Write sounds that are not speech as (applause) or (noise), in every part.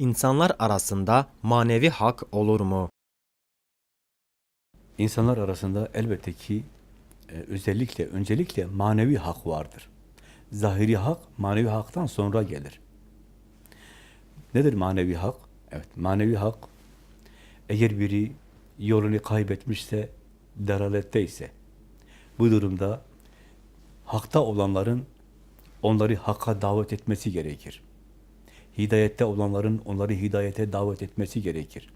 İnsanlar arasında manevi hak olur mu? İnsanlar arasında elbette ki e, özellikle, öncelikle manevi hak vardır. Zahiri hak, manevi haktan sonra gelir. Nedir manevi hak? Evet, manevi hak, eğer biri yolunu kaybetmişse, deraletteyse, bu durumda hakta olanların onları hakka davet etmesi gerekir. Hidayette olanların onları hidayete davet etmesi gerekir.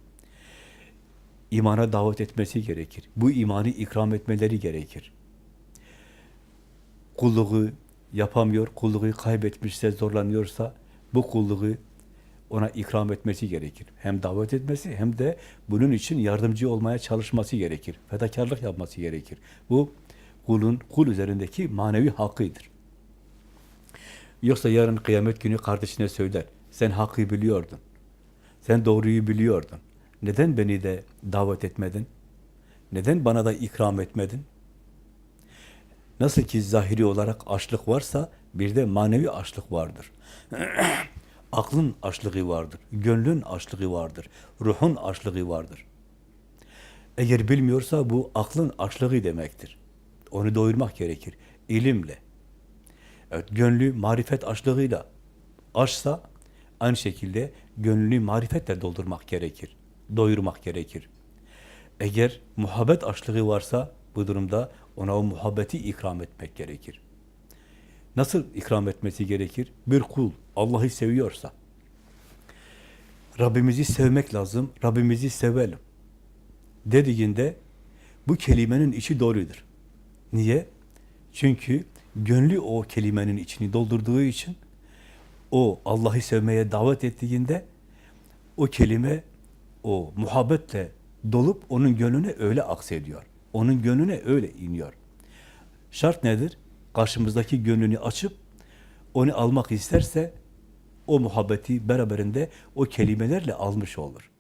İmana davet etmesi gerekir. Bu imanı ikram etmeleri gerekir. Kulluğu yapamıyor, kulluğu kaybetmişse, zorlanıyorsa bu kulluğu ona ikram etmesi gerekir. Hem davet etmesi hem de bunun için yardımcı olmaya çalışması gerekir. Fedakarlık yapması gerekir. Bu kulun kul üzerindeki manevi hakkıdır. Yoksa yarın kıyamet günü kardeşine söyler. Sen hakkı biliyordun. Sen doğruyu biliyordun. Neden beni de davet etmedin? Neden bana da ikram etmedin? Nasıl ki zahiri olarak açlık varsa bir de manevi açlık vardır. (clears throat) Aklın açlığı vardır, gönlün açlığı vardır, ruhun açlığı vardır. Eğer bilmiyorsa bu aklın açlığı demektir. Onu doyurmak gerekir, ilimle. Evet, gönlü marifet açlığıyla açsa aynı şekilde gönlünü marifetle doldurmak gerekir, doyurmak gerekir. Eğer muhabbet açlığı varsa bu durumda ona o muhabbeti ikram etmek gerekir. Nasıl ikram etmesi gerekir? Bir kul Allah'ı seviyorsa, Rabbimizi sevmek lazım, Rabbimizi sevelim dediğinde bu kelimenin içi doğrudur. Niye? Çünkü gönlü o kelimenin içini doldurduğu için o Allah'ı sevmeye davet ettiğinde o kelime o muhabbetle dolup onun gönlüne öyle aksediyor. Onun gönlüne öyle iniyor. Şart nedir? Karşımızdaki gönlünü açıp onu almak isterse o muhabbeti beraberinde o kelimelerle almış olur.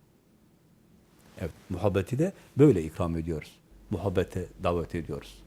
Evet, muhabbeti de böyle ikram ediyoruz. Muhabbete davet ediyoruz.